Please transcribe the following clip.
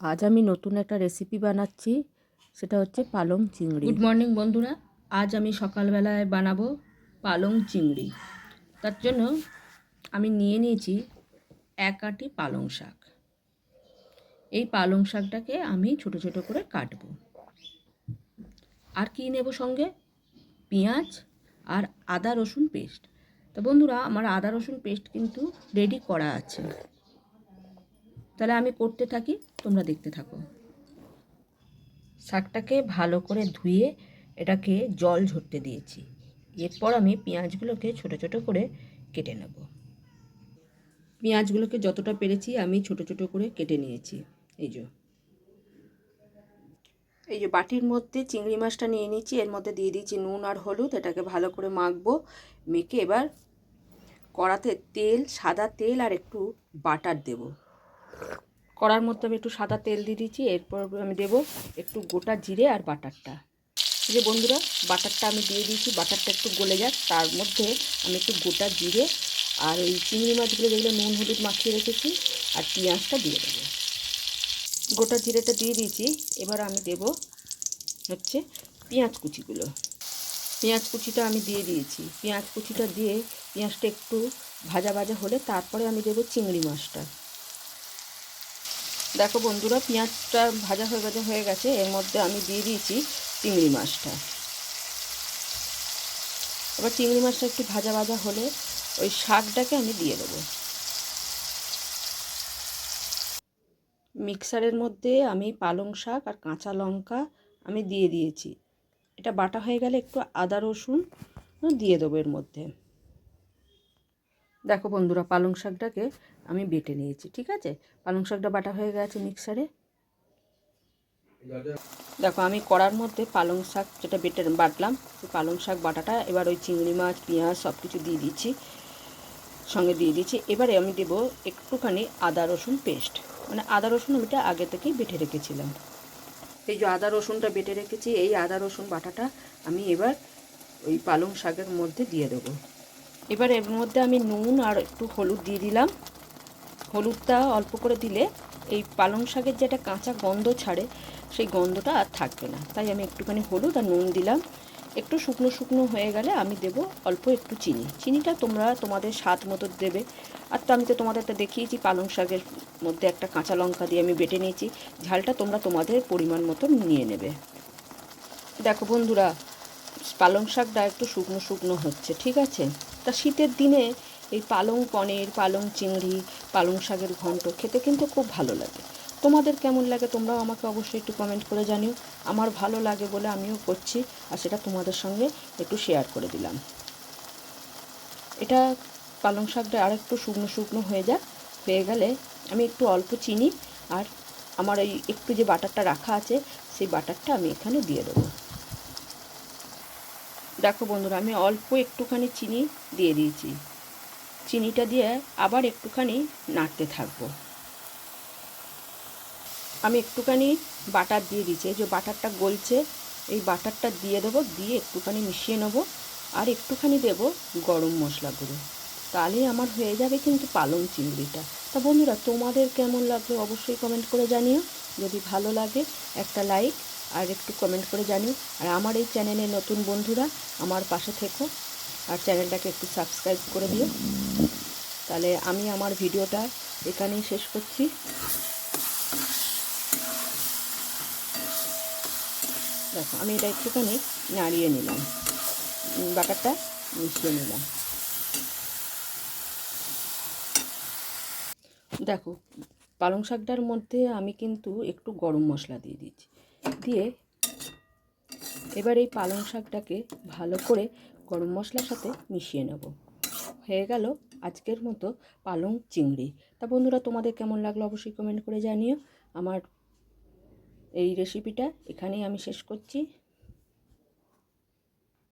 আজ আমি নতুন একটা রেসিপি বানাচ্ছি, সেটা হচ্ছে পালং চিংড়ি। গুড মর্নিং বন্ধুরা। আজ আমি সকালবেলায় বানাবো পালং চিংড়ি। তার জন্য আমি নিয়ে নিয়েছি এক আটি পালং শাক। এই পালং শাকটাকে আমি ছোট ছোট করে কাটব। আর কি নেব সঙ্গে? পেঁয়াজ আর আদা রসুন পেস্ট। তো বন্ধুরা, আমার আদা রসুন পেস্ট কিন্তু রেডি করা আছে। তাহলে আমি করতে থাকি, তোমরা দেখতে থাকো। শাকটাকে ভালো করে ধুয়ে এটাকে জল ঝরতে দিয়েছি। এরপর আমি পেঁয়াজগুলোকে ছোট ছোট করে কেটে নেব। পেঁয়াজগুলোকে যতটা পেরেছি আমি ছোট ছোট করে কেটে নিয়েছি। এই যে। এই যে বাটির মধ্যে চিংড়ি মাছটা নিয়ে নিয়েছি, এর মধ্যে দিয়ে দিয়েছি নুন আর হলুদ, এটাকে ভালো করে মাখবো, মেখে এবার কড়াতে তেল, সাদা তেল আর একটু বাটার দেব। কড়ার মধ্যে আমি একটু সাদা তেল দিয়ে দিয়েছি, এরপর আমি দেব একটু গোটা জিরে আর বাটারটা। যে বন্ধুরা, বাটারটা আমি দিয়ে দিয়েছি, বাটারটা একটু গলে যাক, তার মধ্যে আমি একটু গোটা জিরে আর ওই চিংড়ি মাছগুলো যেগুলো নুন হলুদ মাখিয়ে রেখেছি আর পেঁয়াজটা দিয়ে দেবো। গোটা জিরেটা দিয়ে দিয়েছি, এবার আমি দেব হচ্ছে পেঁয়াজ কুচিগুলো। পেঁয়াজ কুচিটা আমি দিয়ে দিয়েছি। পেঁয়াজ কুচিটা দিয়ে পেঁয়াজটা একটু ভাজা ভাজা হলে তারপরে আমি দেবো চিংড়ি মাছটা। দেখো বন্ধুরা, পেঁয়াজটা ভাজা হয়ে গেছে হয়ে গেছে, এর মধ্যে আমি দিয়ে দিয়েছি চিংড়ি মাছটা। এবার চিংড়ি মাছটা একটু ভাজা ভাজা হলে ওই শাকটাকে আমি দিয়ে দেবো। মিক্সারের মধ্যে আমি পালং শাক আর কাঁচা লঙ্কা আমি দিয়ে দিয়েছি। এটা বাটা হয়ে গেলে একটু আদা রসুন দিয়ে দেবো এর মধ্যে। দেখো বন্ধুরা, পালং শাকটাকে আমি বেটে নিয়েছি, ঠিক আছে? পালং শাকটা বাটা হয়ে গেছে মিক্সারে। দেখো, আমি কড়ার মধ্যে পালং শাক যেটা বেটে বাটলাম পালং শাক বাটাটা, এবার ওই চিংড়ি মাছ, পেঁয়াজ সব কিছু দিয়ে দিচ্ছি, সঙ্গে দিয়ে দিচ্ছি। এবারে আমি দেবো একটুখানি আদা রসুন পেস্ট। মানে আদা রসুন ওইটা আগে থেকেই বেটে রেখেছিলাম। এই যে আদা রসুনটা বেটে রেখেছি, এই আদা রসুন বাটাটা আমি এবার ওই পালং শাকের মধ্যে দিয়ে দেবো। এবার এর মধ্যে আমি নুন আর একটু হলুদ দিয়ে দিলাম। হলুদটা অল্প করে দিলে এই পালং শাকের যে একটা কাঁচা গন্ধ ছাড়ে, সেই গন্ধটা আর থাকবে না। তাই আমি একটুখানি হলুদ আর নুন দিলাম। একটু শুকনো শুকনো হয়ে গেলে আমি দেব অল্প একটু চিনি। চিনিটা তোমরা তোমাদের স্বাদ মতো দেবে। আর তো আমি তো তোমাদের একটা দেখিয়েছি, পালং শাকের মধ্যে একটা কাঁচা লঙ্কা দিয়ে আমি বেটে নিয়েছি। ঝালটা তোমরা তোমাদের পরিমাণ মতো নিয়ে নেবে। দেখো বন্ধুরা পালং শাকটা একটু শুকনো শুকনো হচ্ছে, ঠিক আছে? তা শীতের দিনে এই পালং পনির, পালং চিংড়ি, পালং শাকের ঘন্ট খেতে কিন্তু খুব ভালো লাগে। তোমাদের কেমন লাগে তোমরাও আমাকে অবশ্যই একটু কমেন্ট করে জানিও। আমার ভালো লাগে বলে আমিও করছি আর সেটা তোমাদের সঙ্গে একটু শেয়ার করে দিলাম। এটা পালং শাকটা আর একটু শুকনো শুকনো হয়ে যাক, হয়ে গেলে আমি একটু অল্প চিনি আর আমার এই একটু যে বাটারটা রাখা আছে, সেই বাটারটা আমি এখানে দিয়ে দেবো। দেখো বন্ধুরা, আমি অল্প একটুখানি চিনি দিয়ে দিয়েছি। চিনিটা দিয়ে আবার একটুখানি নাড়তে থাকব। আমি একটুখানি বাটার দিয়ে দিচ্ছি যে বাটারটা গলছে, এই বাটারটা দিয়ে দেবো, দিয়ে একটুখানি মিশিয়ে নেব আর একটুখানি দেব গরম মশলা গুঁড়ো। তাহলেই আমার হয়ে যাবে কিন্তু পালং চিংড়িটা। তা বন্ধুরা, তোমাদের কেমন লাগবে অবশ্যই কমেন্ট করে জানিও। যদি ভালো লাগে, একটা লাইক আর একটু কমেন্ট করে জানিও। আর আমার এই চ্যানেলে নতুন বন্ধুরা, আমার পাশে থেকো। আর চ্যানেলটাকে একটু সাবস্ক্রাইব করে দিও। তাহলে আমি আমার ভিডিওটা এখানেই শেষ করছি। দেখো, আমি এটা একটুখানি নাড়িয়ে নিলাম। বাটারটা মিশিয়ে নিলাম। দেখো, পালং শাকটার মধ্যে আমি কিন্তু একটু গরম মশলা দিয়ে দিচ্ছি। দিয়ে এবার এই পালং শাকটাকে ভালো করে গরম মশলার সাথে মিশিয়ে নেব। হয়ে গেল আজকের মতো পালং চিংড়ি। তা বন্ধুরা, তোমাদের কেমন লাগল অবশ্যই কমেন্ট করে জানিও। আমার এই রেসিপিটা এখানেই আমি শেষ করছি।